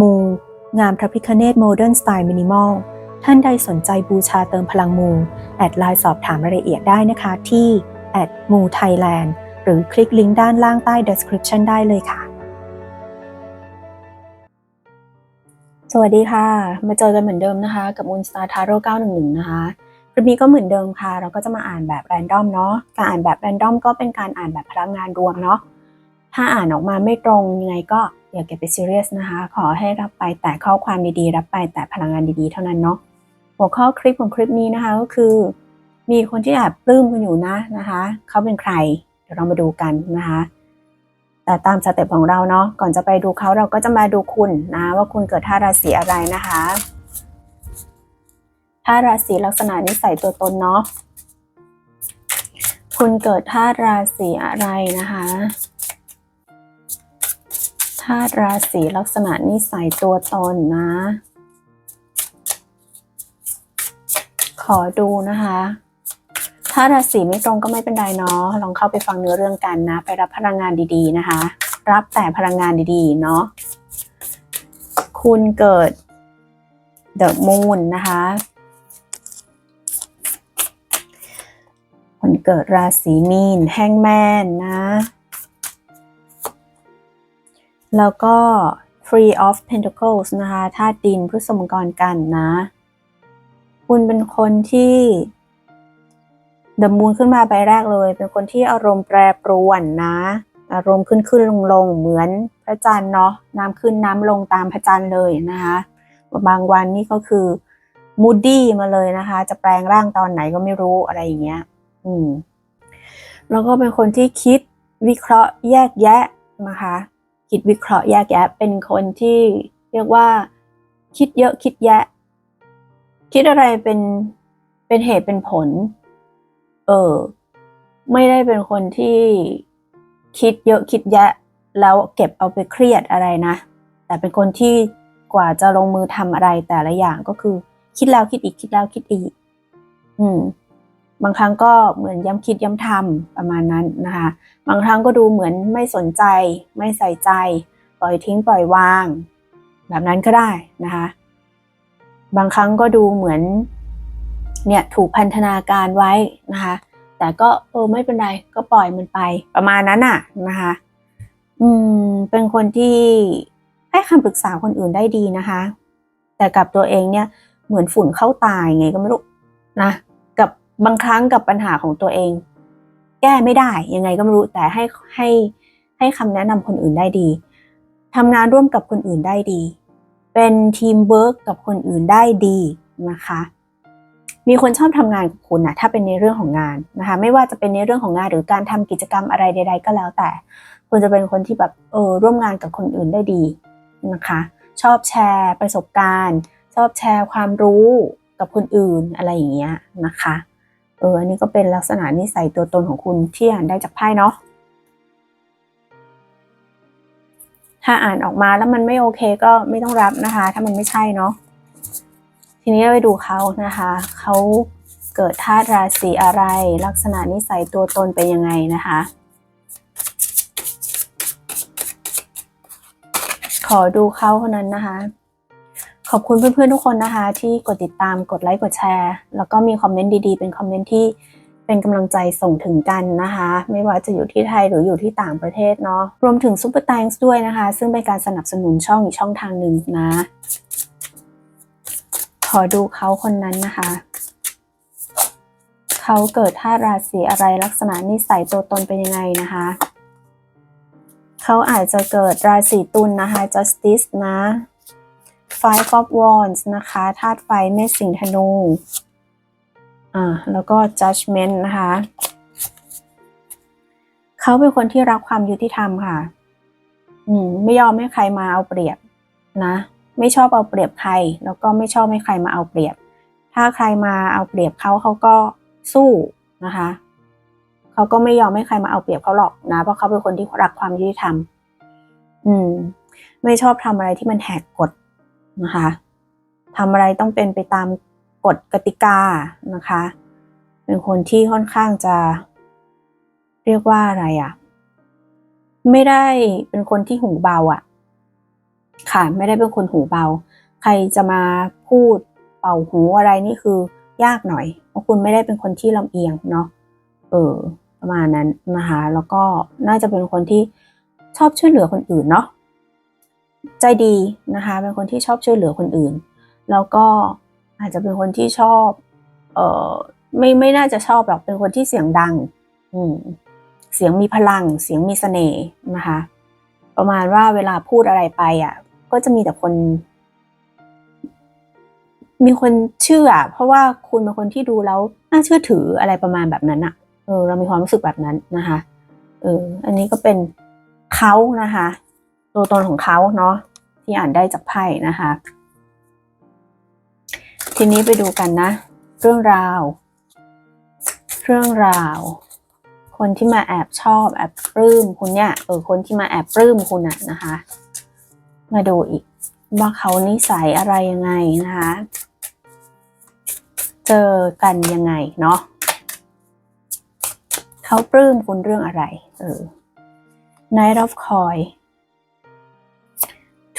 มูงามพระพิคเนตโมเดิร์นสไตล์มินิมอล ท่านใดสนใจบูชาเติมพลังมู แอดไลน์สอบถามรายละเอียดได้นะคะที่แอดมูไทยแลนด์หรือคลิกลิงก์ด้านล่างใต้ description ได้เลยค่ะ สวัสดีค่ะ มาเจอกันเหมือนเดิมนะคะ กับมูนสตาร์ทาโร่911 นะคะ คลิปนี้ก็เหมือนเดิมค่ะ เราก็จะมาอ่านแบบแรนดอมเนาะการอ่านแบบแรนดอมก็เป็นการอ่านแบบพลังงานรวมเนาะถ้าอ่านออกมาไม่ตรงยังไงก็อย่าเก็บไปซีเรียสนะคะ ขอให้รับไปแต่ข้อความดีๆ รับไปแต่พลังงานดีๆ เท่านั้นเนาะหัวข้อคลิปของคลิปนี้นะคะก็คือ มีคนที่แอบปลื้มกันอยู่นะนะคะเขาเป็นใครเดี๋ยวเรามาดูกันนะคะแต่ตามสเต็ปของเราเนาะก่อนจะไปดูเขาเราก็จะมาดูคุณนะว่าคุณเกิดท่าราศีอะไรนะคะ ท่าราศีลักษณะนิสัยตัวตนเนาะคุณเกิดท่าราศีอะไรนะคะธาตุราศีลักษณะนิสัยตัวตนนะ ขอดูนะคะ ถ้าราศีไม่ตรงก็ไม่เป็นไรเนาะ ลองเข้าไปฟังเนื้อเรื่องกันนะ ไปรับพลังงานดีๆนะคะ รับแต่พลังงานดีๆ เนาะ คุณเกิด The Moon นะคะ คนเกิดราศีมีนแฮงแมนนะ แล้วก็ Three of Pentacles นะคะธาตุดินพฤษภมังกรกันนะ คุณเป็นคนที่เดมูนขึ้นมาใบแรกเลย เป็นคนที่อารมณ์แปรปรวนนะ อารมณ์ขึ้นขึ้นลงลงเหมือนพระจันทร์เนาะน้ำขึ้นน้ำลงตามพระจันทร์เลยนะคะบางวันนี่ก็คือมูดดี้มาเลยนะคะ จะแปลงร่างตอนไหนก็ไม่รู้อะไรอย่างเงี้ย อืมแล้วก็เป็นคนที่คิดวิเคราะห์แยกแยะนะคะ คิดวิเคราะห์แยกแยะ เป็นคนที่เรียกว่า คิดเยอะคิดแยะ คิดอะไรเป็นเป็นเหตุเป็นผล เออ ไม่ได้เป็นคนที่คิดเยอะคิดแยะ แล้วเก็บเอาไปเครียดอะไรนะ แต่เป็นคนที่กว่าจะลงมือทำอะไรแต่ละอย่างก็คือ คิดแล้วคิดอีกคิดแล้วคิดอีก อืม บางครั้งก็เหมือนย้ำคิดย้ำทำประมาณนั้นนะคะ บางครั้งก็ดูเหมือนไม่สนใจ ไม่ใส่ใจ ปล่อยทิ้งปล่อยวาง แบบนั้นก็ได้นะคะ บางครั้งก็ดูเหมือนเนี่ยถูกพันธนาการไว้นะคะ แต่ก็เออไม่เป็นไรก็ปล่อยมันไปประมาณนั้นน่ะนะคะ อืมเป็นคนที่ให้คำปรึกษาคนอื่นได้ดีนะคะ แต่กับตัวเองเนี่ยเหมือนฝุ่นเข้าตายไงก็ไม่รู้นะ บางครั้งกับปัญหาของตัวเอง แก้ไม่ได้ยังไงก็ไม่รู้แต่ให้ให้ให้คำแนะนำคนอื่นได้ดีทำงานร่วมกับคนอื่นได้ดี เป็นทีมเวิร์กกับคนอื่นได้ดีนะคะ มีคนชอบทำงานกับคุณนะถ้าเป็นในเรื่องของงานนะคะไม่ว่าจะเป็นในเรื่องของงานหรือการทำกิจกรรมอะไรใด ๆ ก็แล้วแต่ คุณจะเป็นคนที่แบบเออร่วมงานกับคนอื่นได้ดีนะคะ ชอบแชร์ประสบการณ์ ชอบแชร์ความรู้กับคนอื่นอะไรอย่างเงี้ยนะคะ เอออันนี้ก็เป็นลักษณะนิสัยตัวตนของคุณที่อ่านได้จากไพ่เนาะถ้าอ่านออกมาแล้วมันไม่โอเคก็ไม่ต้องรับนะคะ ถ้ามันไม่ใช่เนาะทีนี้ไปดูเขานะคะเขาเกิดธาตุราศีอะไร ลักษณะนิสัยตัวตนเป็นยังไงนะคะ ขอดูเขาคนนั้นนะคะ ขอบคุณเพื่อนๆทุกคนนะคะ ที่กดติดตามกดไลค์กดแชร์ แล้วก็มีคอมเมนต์ดีๆ เป็นคอมเมนต์ที่เป็นกำลังใจส่งถึงกันนะคะ ไม่ว่าจะอยู่ที่ไทยหรืออยู่ที่ต่างประเทศเนาะรวมถึงซุปเปอร์ a n ง s ด้วยนะคะ ซึ่งเป็นการสนับสนุนช่องอีกช่องทางหนึ่งนะ ขอดูเขาคนนั้นนะคะ เขาเกิดท่าราศีอะไรลักษณะนิสัยตัวตนเป็นยังไงนะคะเขาอาจจะเกิดราศีตุลนนะคะ justice นะ five of wands นะคะธาตุไฟเมษสิงห์ธนู อ่า แล้วก็ judgment นะคะ เขาเป็นคนที่รักความยุติธรรมค่ะ อืม ไม่ยอมให้ใครมาเอาเปรียบนะ ไม่ชอบเอาเปรียบใคร แล้วก็ไม่ชอบให้ใครมาเอาเปรียบ ถ้าใครมาเอาเปรียบเขาเขาก็สู้นะคะ เขาก็ไม่ยอมให้ใครมาเอาเปรียบเขาหรอกนะ เพราะเขาเป็นคนที่รักความยุติธรรม อืม ไม่ชอบทำอะไรที่มันแหกกฎ นะคะทำอะไรต้องเป็นไปตามกฎกติกานะคะ เป็นคนที่ค่อนข้างจะ เรียกว่าอะไรอะไม่ได้เป็นคนที่หูเบาอะ ค่ะ ไม่ได้เป็นคนหูเบา ใครจะมาพูดเป่าหูอะไรนี่คือยากหน่อย เพราะคุณไม่ได้เป็นคนที่ลำเอียงเนาะเออประมาณนั้นนะคะแล้วก็น่าจะเป็นคนที่ชอบช่วยเหลือคนอื่นเนาะ ใจดีนะคะ เป็นคนที่ชอบช่วยเหลือคนอื่น แล้วก็อาจจะเป็นคนที่ชอบ เออไม่ไม่น่าจะชอบหรอก เป็นคนที่เสียงดัง อืม เสียงมีพลัง เสียงมีเสน่ห์นะคะ ประมาณว่าเวลาพูดอะไรไปอะ ก็จะมีแต่คน มีคนเชื่อ เพราะว่าคุณเป็นคนที่ดูแล้วน่าเชื่อถืออะไรประมาณแบบนั้นอะ เออ เรามีความรู้สึกแบบนั้นนะคะ เออ อันนี้ก็เป็นเขานะคะ ตัวตนของเขาเนาะที่อ่านได้จากไพ่นะคะ ทีนี้ไปดูกันนะ เรื่องราว เรื่องราว คนที่มาแอบชอบแอบปลื้มคุณเนี่ยเออคนที่มาแอบปลื้มคุณอะนะคะ มาดูอีกว่าเขานิสัยอะไรยังไงนะคะ เจอกันยังไงเนาะเขาปลื้มคุณเรื่องอะไร เออ Knight of Coin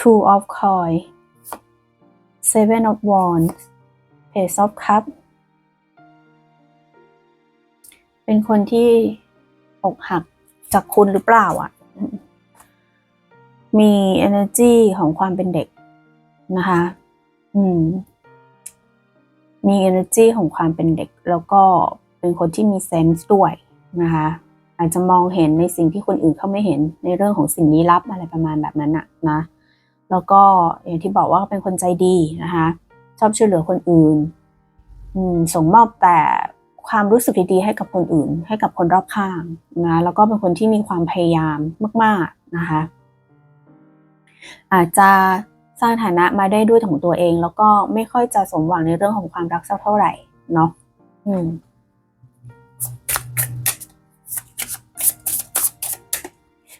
Two of Coin Seven of Wands Page of Cup เป็นคนที่อกหักจากคุณหรือเปล่าอะ มี energy ของความเป็นเด็กนะคะ อืม มี energy ของความเป็นเด็ก แล้วก็เป็นคนที่มีเซนส์ด้วยนะคะ อาจจะมองเห็นในสิ่งที่คนอื่นเขาไม่เห็นในเรื่องของสิ่งลี้ลับอะไรประมาณแบบนั้นนะนะ แล้วก็อย่างที่บอกว่าเป็นคนใจดีนะคะ ชอบช่วยเหลือคนอื่นส่งมอบแต่ความรู้สึกดีๆให้กับคนอื่น ให้กับคนรอบข้างนะแล้วก็เป็นคนที่มีความพยายามมาก ๆนะคะ อาจจะสร้างฐานะมาได้ด้วยของตัวเอง แล้วก็ไม่ค่อยจะสมหวังในเรื่องของความรักสักเท่าไหร่เนาะอืม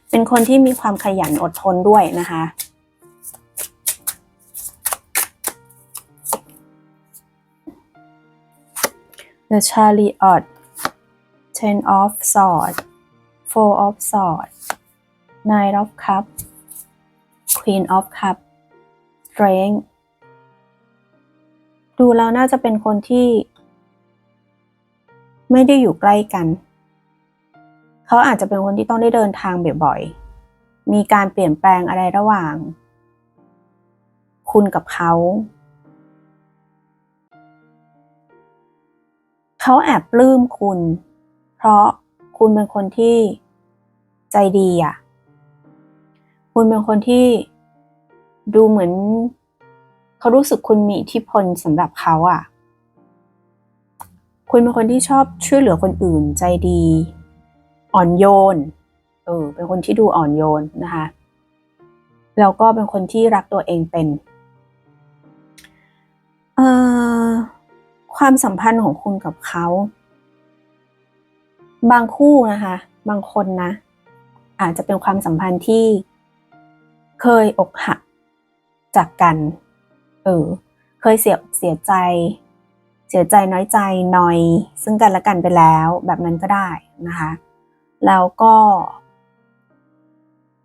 เป็นคนที่มีความขยันอดทนด้วยนะคะ The Chariot Ten of Swords Four of Swords Nine of Cups Queen of Cups Strength ดูแล้วน่าจะเป็นคนที่ ไม่ได้อยู่ใกล้กัน เขาอาจจะเป็นคนที่ต้องได้เดินทางบ่อยๆ มีการเปลี่ยนแปลงอะไรระหว่าง คุณกับเขา เขาแอบปลื้มคุณ เพราะคุณเป็นคนที่ใจดีอะ คุณเป็นคนที่ดูเหมือน เขารู้สึกคุณมีอิทธิพลสำหรับเขาอะ คุณเป็นคนที่ชอบช่วยเหลือคนอื่นใจดี อ่อนโยน เออ เป็นคนที่ดูอ่อนโยนนะคะ แล้วก็เป็นคนที่รักตัวเองเป็น เออ ความสัมพันธ์ของคุณกับเขา บางคู่นะคะ บางคนนะ อาจจะเป็นความสัมพันธ์ที่เคยอกหักจากกัน เออ เคยเสียเสียใจ เสียใจน้อยใจนอย ซึ่งกันและกันไปแล้วแบบนั้นก็ได้นะคะ แล้วก็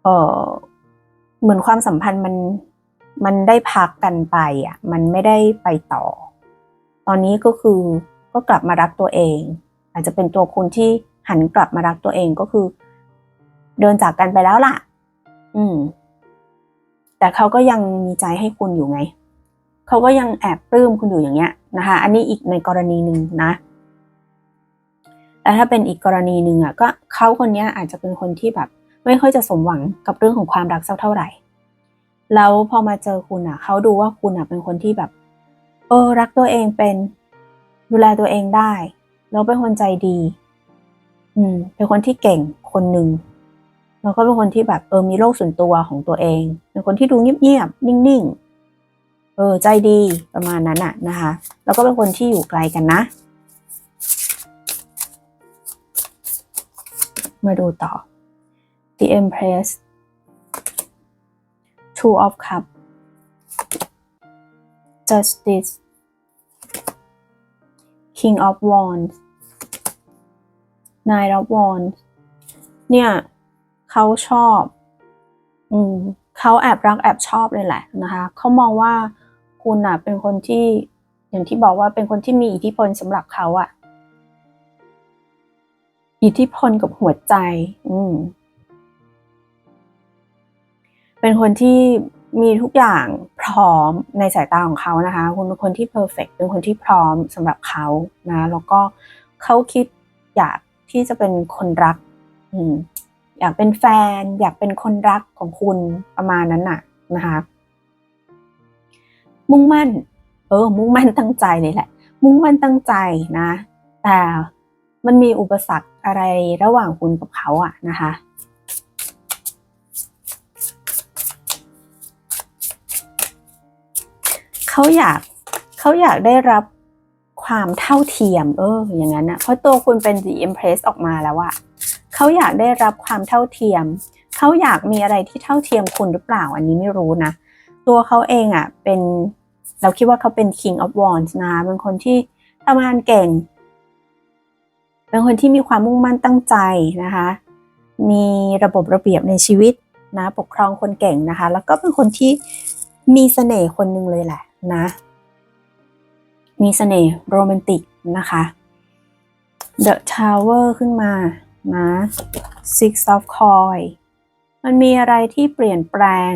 เออเหมือนความสัมพันธ์มันมันได้พักกันไปอะ มันไม่ได้ไปต่อ ตอนนี้ก็คือก็กลับมารักตัวเอง อาจจะเป็นตัวคุณที่หันกลับมารักตัวเองก็คือ เดินจากกันไปแล้วล่ะ อืม แต่เขาก็ยังมีใจให้คุณอยู่ไง เขาก็ยังแอบปลื้มคุณอยู่อย่างเงี้ยนะคะ อันนี้อีกในกรณีหนึ่งนะแล้วถ้าเป็นอีกกรณีหนึ่งอะก็เขาคนนี้อาจจะเป็นคนที่แบบ ไม่ค่อยจะสมหวังกับเรื่องของความรักสักเท่าไหร่ แล้วพอมาเจอคุณอะเขาดูว่าคุณอะเป็นคนที่แบบ เออ รักตัวเองเป็น ดูแลตัวเองได้ แล้วเป็นคนใจดี อืม เป็นคนที่เก่งคนหนึ่งแล้วก็เป็นคนที่แบบเออมีโลกส่วนตัวของตัวเอง เป็นคนที่ดูเงียบๆนิ่งๆ เออ ใจดีประมาณนั้นอะนะคะ แล้วก็เป็นคนที่อยู่ไกลกันนะ มาดูต่อ The Empress Two of Cups Justice King of Wands Nine of Wands เนี่ยเขาชอบ อืมเขาแอบรักแอบชอบเลยแหละนะคะเขามองว่าคุณอะเป็นคนที่อย่างที่บอกว่าเป็นคนที่มีอิทธิพลสำหรับเขาอะ อิทธิพลกับหัวใจ อืม เป็นคนที่มีทุกอย่าง ร้อมในสายตาของเขานะคะ คุณเป็นคนที่เพอร์เฟกเป็นคนที่พร้อมสำหรับเขานะแล้วก็เขาคิดอยากที่จะเป็นคนรักอืมอยากเป็นแฟน อยากเป็นคนรักของคุณประมาณนั้นน่ะนะคะมุ่งมั่น เออ มุ่งมั่นตั้งใจเลยแหละ มุ่งมั่นตั้งใจนะ แต่มันมีอุปสรรคอะไรระหว่างคุณกับเขาอะนะคะ เขาอยากเขาอยากได้รับความเท่าเทียม เออ อย่างนั้นนะเพราะตัวคุณเป็น The Empress ออกมาแล้วอะเขาอยากได้รับความเท่าเทียม เขาอยากมีอะไรที่เท่าเทียมคุณหรือเปล่า อันนี้ไม่รู้นะ ตัวเขาเองอะเป็นเราคิดว่าเขาเป็น King of Wands นะ เป็นคนที่ทำงานเก่ง เป็นคนที่มีความมุ่งมั่นตั้งใจนะคะ มีระบบระเบียบในชีวิตนะ ปกครองคนเก่งนะคะ แล้วก็เป็นคนที่มีเสน่ห์คนหนึ่งเลยแหละ นะ มีเสน่ห์โรแมนติกนะคะ The Tower ขึ้นมานะ Six of Coin มันมีอะไรที่เปลี่ยนแปลง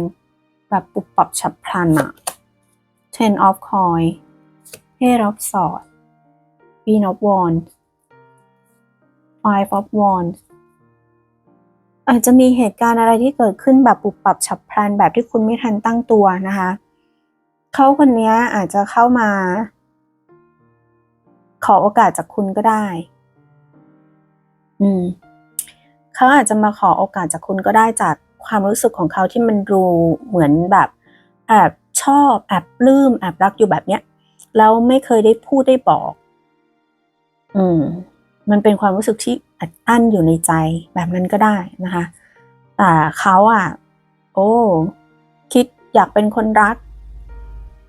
แบบปุบปับฉับพลันอะ Ten of Coin Eight of Swords Queen of Wands Five of Wands อาจจะมีเหตุการณ์อะไรที่เกิดขึ้นแบบปุบปับฉับพลันแบบที่คุณไม่ทันตั้งตัวนะคะ เขาคนนี้อาจจะเข้ามา ขอโอกาสจากคุณก็ได้ อืมเขาอาจจะมาขอโอกาสจากคุณก็ได้จากความรู้สึกของเขาที่มันดูเหมือนแบบแอบชอบแอบปลื้มแอบรักอยู่แบบเนี้ยแล้วไม่เคยได้พูดได้บอก อืม มันเป็นความรู้สึกที่อัดอั้นอยู่ในใจแบบนั้นก็ได้นะคะ แต่เขาอะ โอ้ คิดอยากเป็นคนรัก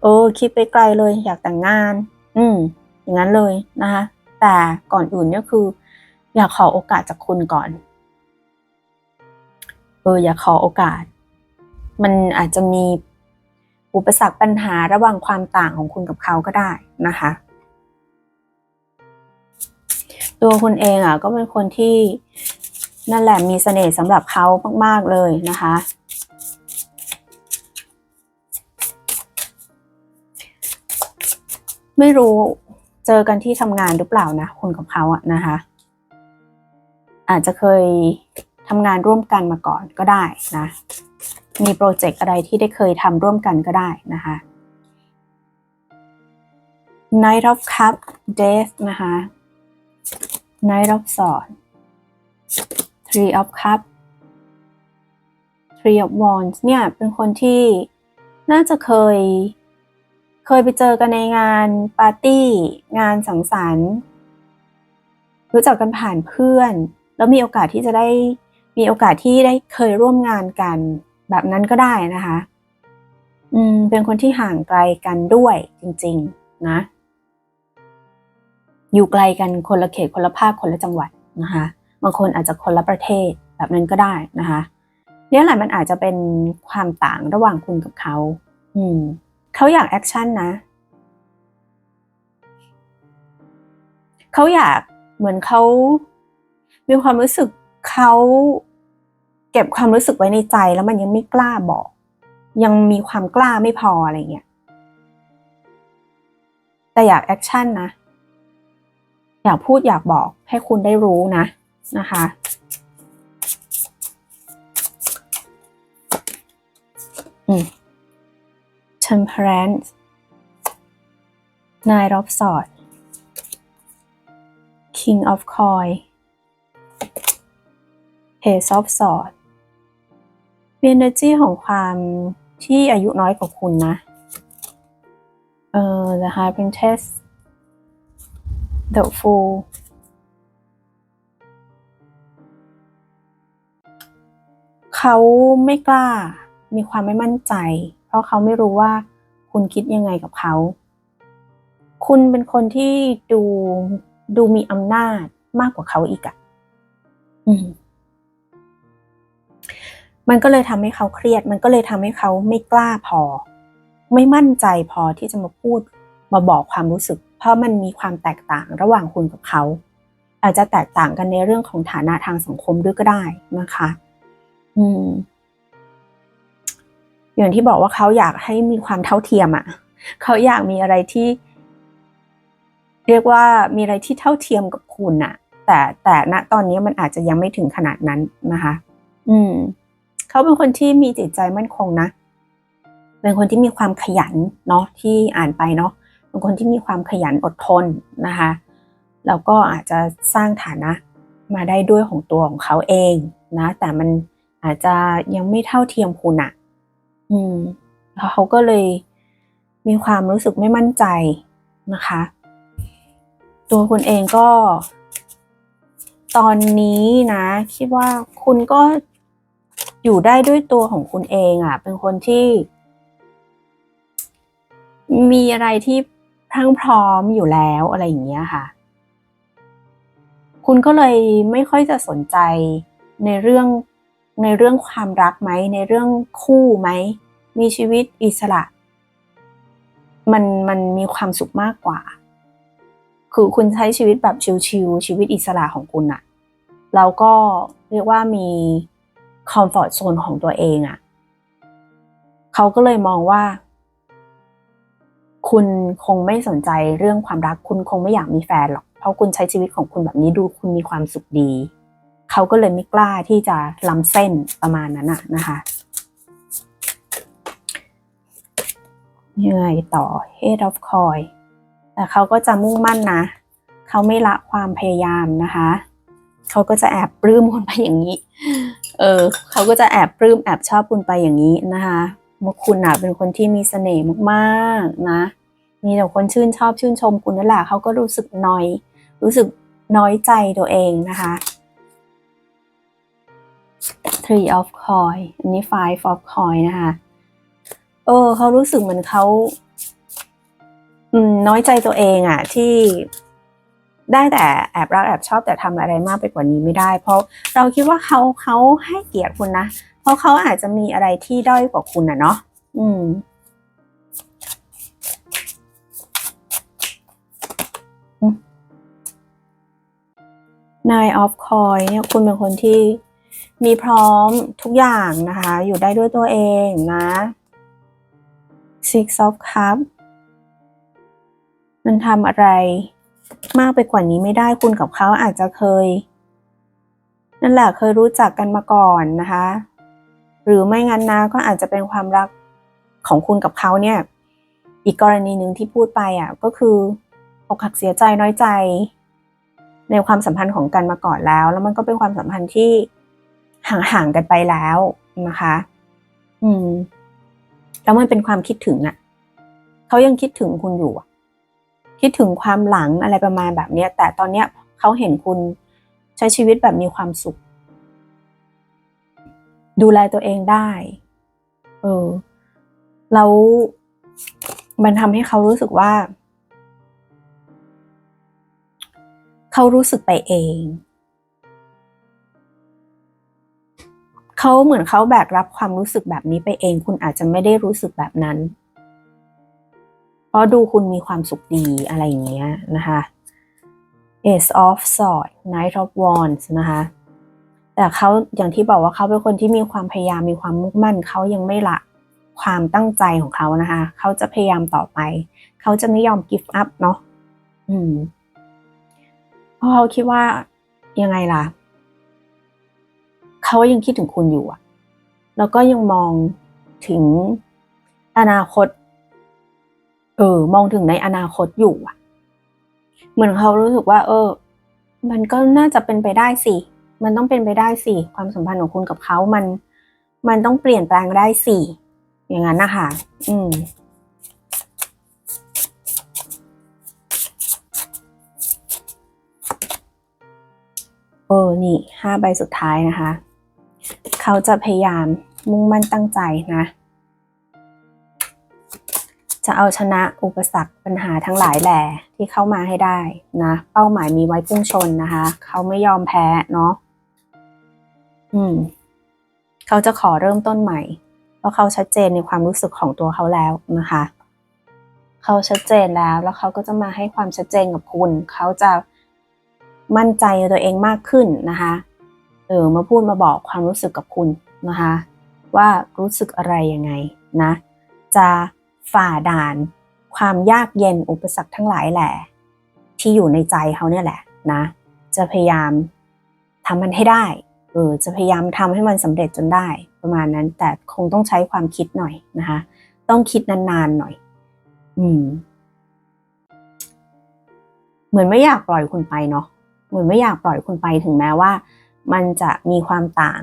โอ้คิดไปไกลเลยอยากแต่งงาน อืม อย่างนั้นเลยนะคะ แต่ก่อนอื่นเนี่ยคือ อยากขอโอกาสจากคุณก่อน เออ อยากขอโอกาส มันอาจจะมีอุปสรรคปัญหาระหว่างความต่างของคุณกับเขาก็ได้นะคะ ตัวคุณเองอะก็เป็นคนที่นั่นแหละมีเสน่ห์สำหรับเขามาก ๆ เลยนะคะ ไม่รู้เจอกันที่ทำงานหรือเปล่านะคุณกับเขาอะนะคะ อาจจะเคยทำงานร่วมกันมาก่อนก็ได้นะ มีโปรเจกต์อะไรที่ได้เคยทำร่วมกันก็ได้นะคะ Knight of Cup Death นะคะ Knight of Sword Three of Cup Three of Wands เนี่ยเป็นคนที่น่าจะเคย เคยไปเจอกันในงานปาร์ตี้ งานสังสรรค์ รู้จักกันผ่านเพื่อน แล้วมีโอกาสที่จะได้มีโอกาสที่ได้เคยร่วมงานกัน แบบนั้นก็ได้นะคะ อืม เป็นคนที่ห่างไกลกันด้วยจริง ๆ นะ อยู่ไกลกันคนละเขตคนละภาคคนละจังหวัดนะคะ บางคนอาจจะคนละประเทศแบบนั้นก็ได้นะคะเนี่ยแหละมันอาจจะเป็นความต่างระหว่างคุณกับเขา อืม เขาอยากแอคชั่นนะ เขาอยากเหมือนเขามีความรู้สึกเขาเก็บความรู้สึกไว้ในใจแล้วมันยังไม่กล้าบอก ยังมีความกล้าไม่พออะไรเงี้ยแต่อยากแอคชั่นนะ อยากพูดอยากบอกให้คุณได้รู้นะนะคะอืม temperance nine of swords king of coin ace of swords มี energy ของความที่อายุน้อยกว่าคุณนะ เอ่อ the high princess the fool เขาไม่กล้า มีความไม่มั่นใจ ราะเขาไม่รู้ว่าคุณคิดยังไงกับเขา คุณเป็นคนที่ดูดูมีอำนาจมากกว่าเขาอีกอะอืมมันก็เลยทำให้เขาเครียด มันก็เลยทำให้เขาไม่กล้าพอ ไม่มั่นใจพอที่จะมาพูดมาบอกความรู้สึก เพราะมันมีความแตกต่างระหว่างคุณกับเขา อาจจะแตกต่างกันในเรื่องของฐานะทางสังคมด้วยก็ได้นะคะ อืม อย่างที่บอกว่าเขาอยากให้มีความเท่าเทียมอะ่ะเขาอยากมีอะไรที่ เรียกว่ามีอะไรที่เท่าเทียมกับคุณน่ะ แต่แต่ณตอนนี้มันอาจจะยังไม่ถึงขนาดนั้นนะคะ อืมเขาเป็นคนที่มีจิตใจมั่นคงนะเป็นคนที่มีความขยันเนาะที่อ่านไปเนาะเป็นคนที่มีความขยันอดทนนะคะแล้วก็อาจจะสร้างฐานะมาได้ด้วยของตัวของเขาเองนะ แต่มันอาจจะยังไม่เท่าเทียมคุณอะ อืมแล้วเขาก็เลยมีความรู้สึกไม่มั่นใจนะคะ ตัวคุณเองก็ ตอนนี้นะคิดว่าคุณก็อยู่ได้ด้วยตัวของคุณเองอะ่ะ เป็นคนที่ มีอะไรที่พรั่งพร้อมอยู่แล้วอะไรอย่างเงี้ยค่ะ คุณก็เลยไม่ค่อยจะสนใจในเรื่อง ในเรื่องความรักไหม ในเรื่องคู่ไหม มีชีวิตอิสระ มันมันมีความสุขมากกว่า คือคุณใช้ชีวิตแบบชิลๆชีวิตอิสระของคุณอะแล้วก็เรียกว่ามีคอมฟอร์ทโซนของตัวเองอะเขาก็เลยมองว่า คุณคงไม่สนใจเรื่องความรัก คุณคงไม่อยากมีแฟนหรอก เพราะคุณใช้ชีวิตของคุณแบบนี้ดูคุณมีความสุขดี เขาก็เลยไม่กล้าที่จะล้ำเส้นประมาณนั้นะนะคะยังไงต่อ Head of Coin แต่เขาก็จะมุ่งมั่นนะ เขาไม่ละความพยายามนะคะ เขาก็จะแอบปลื้มคุณไปอย่างนี้ เออ เขาก็จะแอบปลื้มแอบชอบคุณไปอย่างนี้นะคะมคุณอะเป็นคนที่มีเสน่ห์มากๆนะ มีแต่คนชื่นชอบชื่นชมคุณนั่นแหละเขาก็รู้สึกน้อย รู้สึกน้อยใจตัวเองนะคะ three of coin อันนี้ five of coin นะคะ เออเขารู้สึกเหมือนเขาน้อยใจตัวเองอะที่ได้แต่แอบรักแอบชอบแต่ทำอะไรมากไปกว่านี้ไม่ได้ เพราะเราคิดว่าเขาเขาให้เกียรติคุณนะ เพราะเขาอาจจะมีอะไรที่ด้อยกว่าคุณอะเนาะอืม Nine of Coin เนี่ยคุณเป็นคนที่ มีพร้อมทุกอย่างนะคะ อยู่ได้ด้วยตัวเองนะ Six of Cup มันทำอะไรมากไปกว่านี้ไม่ได้คุณกับเขาอาจจะเคย นั่นแหละเคยรู้จักกันมาก่อนนะคะ หรือไม่งั้นนะก็อาจจะเป็นความรักของคุณกับเขาเนี่ย อีกกรณีหนึ่งที่พูดไปอะก็คืออกหักเสียใจน้อยใจ ในความสัมพันธ์ของกันมาก่อนแล้ว แล้วมันก็เป็นความสัมพันธ์ที่ ห่างๆกันไปแล้วนะคะ อืม แล้วมันเป็นความคิดถึงอะเขายังคิดถึงคุณอยู่คิดถึงความหลังอะไรประมาณแบบเนี้ย แต่ตอนเนี้ยเขาเห็นคุณใช้ชีวิตแบบมีความสุข ดูแลตัวเองได้ เออแล้วมันทำให้เขารู้สึกว่า เขารู้สึกไปเอง เขาเหมือนเขาแบกรับความรู้สึกแบบนี้ไปเอง คุณอาจจะไม่ได้รู้สึกแบบนั้น เพราะดูคุณมีความสุขดีอะไรอย่างเงี้ยนะคะ Ace of Swords Knight of Wands นะคะ แต่เขาอย่างที่บอกว่าเขาเป็นคนที่มีความพยายามมีความมุ่งมั่นเขายังไม่ละความตั้งใจของเขานะคะ เขาจะพยายามต่อไป เขาจะไม่ยอม give up เนาะอืมเพราะเขาคิดว่ายังไงล่ะ เขายังคิดถึงคุณอยู่อะแล้วก็ยังมองถึงอนาคต เออ มองถึงในอนาคตอยู่อะเหมือนเขารู้สึกว่า เออ มันก็น่าจะเป็นไปได้สิ มันต้องเป็นไปได้สิ ความสัมพันธ์ของคุณกับเขา มัน มันต้องเปลี่ยนแปลงได้สิ อย่างนั้นนะคะ อืมเออ นี่ห้าใบสุดท้ายนะคะ เขาจะพยายามมุ่งมั่นตั้งใจนะ จะเอาชนะอุปสรรคปัญหาทั้งหลายแหล่ที่เข้ามาให้ได้นะ เป้าหมายมีไว้พุ่งชนนะคะ เขาไม่ยอมแพ้เนาะอืม เขาจะขอเริ่มต้นใหม่ เพราะเขาชัดเจนในความรู้สึกของตัวเขาแล้วนะคะ เขาชัดเจนแล้ว แล้วเขาก็จะมาให้ความชัดเจนกับคุณ เขาจะมั่นใจในตัวเองมากขึ้นนะคะ ออมาพูดมาบอกความรู้สึกกับคุณนะคะว่ารู้สึกอะไรยังไงนะ จะฝ่าด่านความยากเย็นอุปสรรคทั้งหลายแหละ ที่อยู่ในใจเขาเนี่ยแหละนะ จะพยายามทำมันให้ได้เออจะพยายามทำให้มันสำเร็จจนได้ ประมาณนั้น แต่คงต้องใช้ความคิดหน่อยนะคะ ต้องคิดนานๆหน่อย อืม เหมือนไม่อยากปล่อยคุณไปเนาะเหมือนไม่อยากปล่อยคุณไปถึงแม้ว่า มันจะมีความต่าง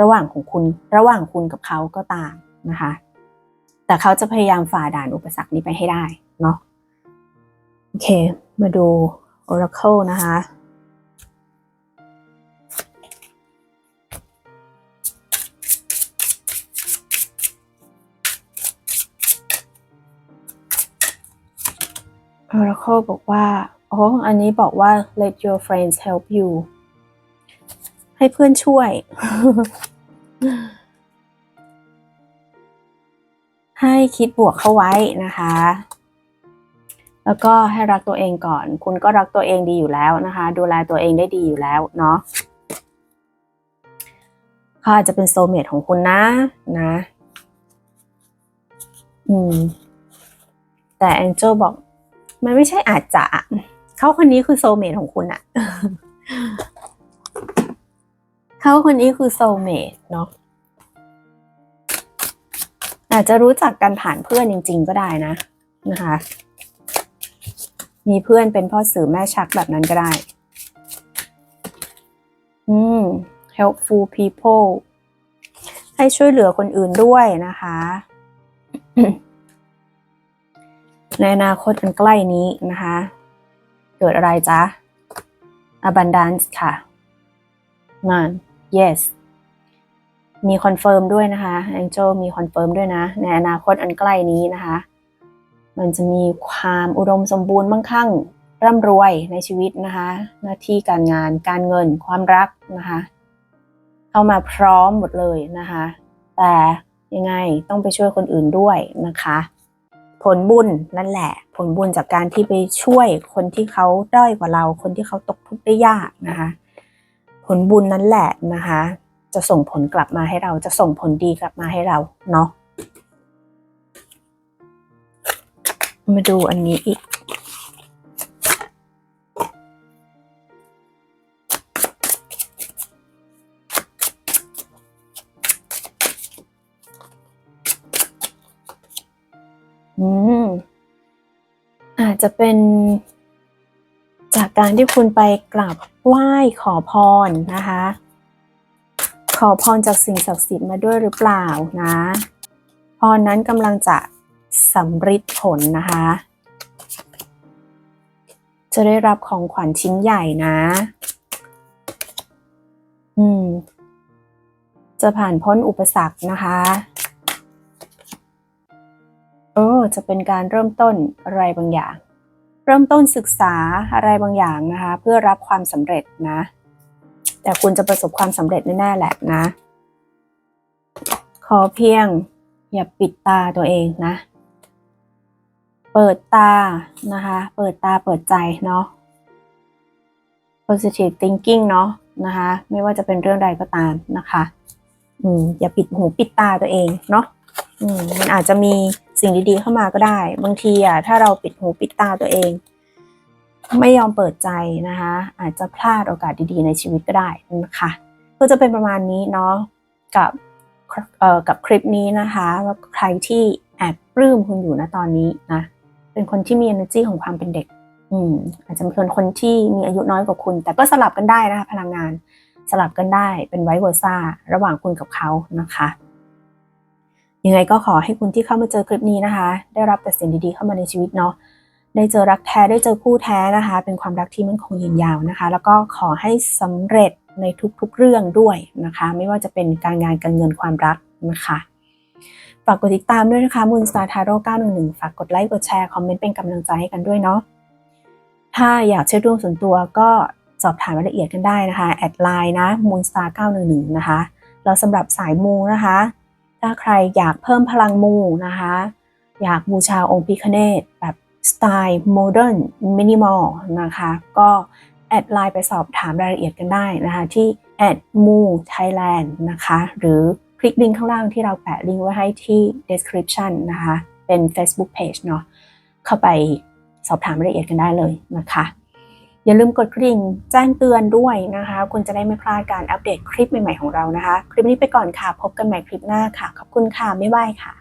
ระหว่างของคุณระหว่างคุณกับเขาก็ต่างนะคะ แต่เขาจะพยายามฝ่าด่านอุปสรรคนี้ไปให้ได้เนาะโอเค มาดู Oracle นะคะ Oracle บอกว่า อ๋อ อันนี้บอกว่า let your friends help you ให้เพื่อนช่วย ให้คิดบวกเข้าไว้นะคะ แล้วก็ให้รักตัวเองก่อน คุณก็รักตัวเองดีอยู่แล้วนะคะ ดูแลตัวเองได้ดีอยู่แล้วเนาะเขาอาจจะเป็นโซเมทของคุณนะนะ อืม แต่แองเจลบอก มันไม่ใช่อาจจะเขาคนนี้คือโซเมทของคุณอะ เขาคนนี้คือโซเมทเนาะอาจจะรู้จักกันผ่านเพื่อนจริง ๆ ก็ได้นะนะคะ มีเพื่อนเป็นพ่อสื่อแม่ชักแบบนั้นก็ได้ อืม helpful people ให้ช่วยเหลือคนอื่นด้วยนะคะ ในอนาคตอันใกล้นี้นะคะ เกิดอะไรจ๊ะ abundance ค่ะนั่น yes มีคอนเฟิร์มด้วยนะคะ Angel มีคอนเฟิร์มด้วยนะ ในอนาคตอันใกล้นี้นะคะ มันจะมีความอุดมสมบูรณ์มั่งคั่ง ร่ำรวยในชีวิตนะคะ หน้าที่การงานการเงินความรักนะคะ เข้ามาพร้อมหมดเลยนะคะ แต่ยังไงต้องไปช่วยคนอื่นด้วยนะคะ ผลบุญนั่นแหละ ผลบุญจากการที่ไปช่วยคนที่เขาด้อยกว่าเรา คนที่เขาตกทุกข์ได้ยากนะคะ ลบุญนั่นแหละนะคะ จะส่งผลกลับมาให้เราจะส่งผลดีกลับมาให้เราเนาะมาดูอันนี้อีก อืม อาจจะเป็น จากการที่คุณไปกราบไหว้ขอพรนะคะ ขอพรจากสิ่งศักดิ์สิทธิ์มาด้วยหรือเปล่านะพรนั้นกำลังจะสำฤทธิ์ผลนะคะ จะได้รับของขวัญชิ้นใหญ่นะ อืม จะผ่านพ้นอุปสรรคนะคะเออจะเป็นการเริ่มต้นอะไรบางอย่าง เริ่มต้นศึกษาอะไรบางอย่างนะคะ เพื่อรับความสำเร็จนะ แต่คุณจะประสบความสำเร็จแน่ๆแหละนะ ขอเพียงอย่าปิดตาตัวเองนะ เปิดตานะคะ เปิดตาเปิดใจเนาะ positive thinking เนาะนะคะ ไม่ว่าจะเป็นเรื่องใดก็ตามนะคะ อืมอย่าปิดหูปิดตาตัวเองเนาะ อืมมันอาจจะมี สิ่งดีๆเข้ามาก็ได้ บางทีอะถ้าเราปิดหูปิดตาตัวเอง ไม่ยอมเปิดใจนะคะ อาจจะพลาดโอกาสดีๆ ในชีวิตก็ได้นะคะก็จะเป็นประมาณนี้เนาะกับเอ่อกับคลิปนี้นะคะว่าใครที่แอบปลื้มคุณอยู่นะตอนนี้นะเป็นคนที่มี energy ของความเป็นเด็ก อืม อาจจะเป็นคนที่มีอายุน้อยกว่าคุณ แต่ก็สลับกันได้นะคะพลังงานสลับกันได้เป็นไวเวอร์ซ่าระหว่างคุณกับเขานะคะ ยังไงก็ขอให้คุณที่เข้ามาเจอคลิปนี้นะคะ ได้รับแต่สิ่งดีๆเข้ามาในชีวิตเนาะได้เจอรักแท้ได้เจอคู่แท้นะคะ เป็นความรักที่มั่นคงยืนยาวนะคะ แล้วก็ขอให้สำเร็จในทุกๆเรื่องด้วยนะคะ ไม่ว่าจะเป็นการงานการเงินความรักนะคะฝากกดติดตามด้วยนะคะมูนสตาร์ทาโร่911 ฝากกดไลค์กดแชร์คอมเมนต์เป็นกำลังใจให้กันด้วยเนาะถ้าอยากเช็คดวงส่วนตัวก็สอบถามรายละเอียดกันได้นะคะ แอดไลน์นะมูนสตาร์911 นะคะแล้วสำหรับสายมูนะคะ ถ้าใครอยากเพิ่มพลังมูนะคะ อยากบูชาองค์พิคเนตแบบสไตล์โมเดิร์นมินิมอลนะคะ ก็แอดไลน์ไปสอบถามรายละเอียดกันได้นะคะที่ at mu thailand นะคะ หรือคลิกลิงก์ข้างล่างที่เราแปะลิงก์ไว้ให้ที่ description นะคะ เป็น Facebook Page เนาะเข้าไปสอบถามรายละเอียดกันได้เลยนะคะ อย่าลืมกดกริ่งแจ้งเตือนด้วยนะคะ คุณจะได้ไม่พลาดการอัปเดตคลิปใหม่ๆของเรานะคะ คลิปนี้ไปก่อนค่ะ พบกันใหม่คลิปหน้าค่ะ ขอบคุณค่ะ บ๊ายบายค่ะ